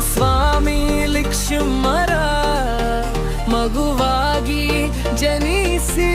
ಸ್ವಾಮಿ ಲಿಕ್ಷುಮರ ಮಗುವಾಗಿ ಜನಿಸಿ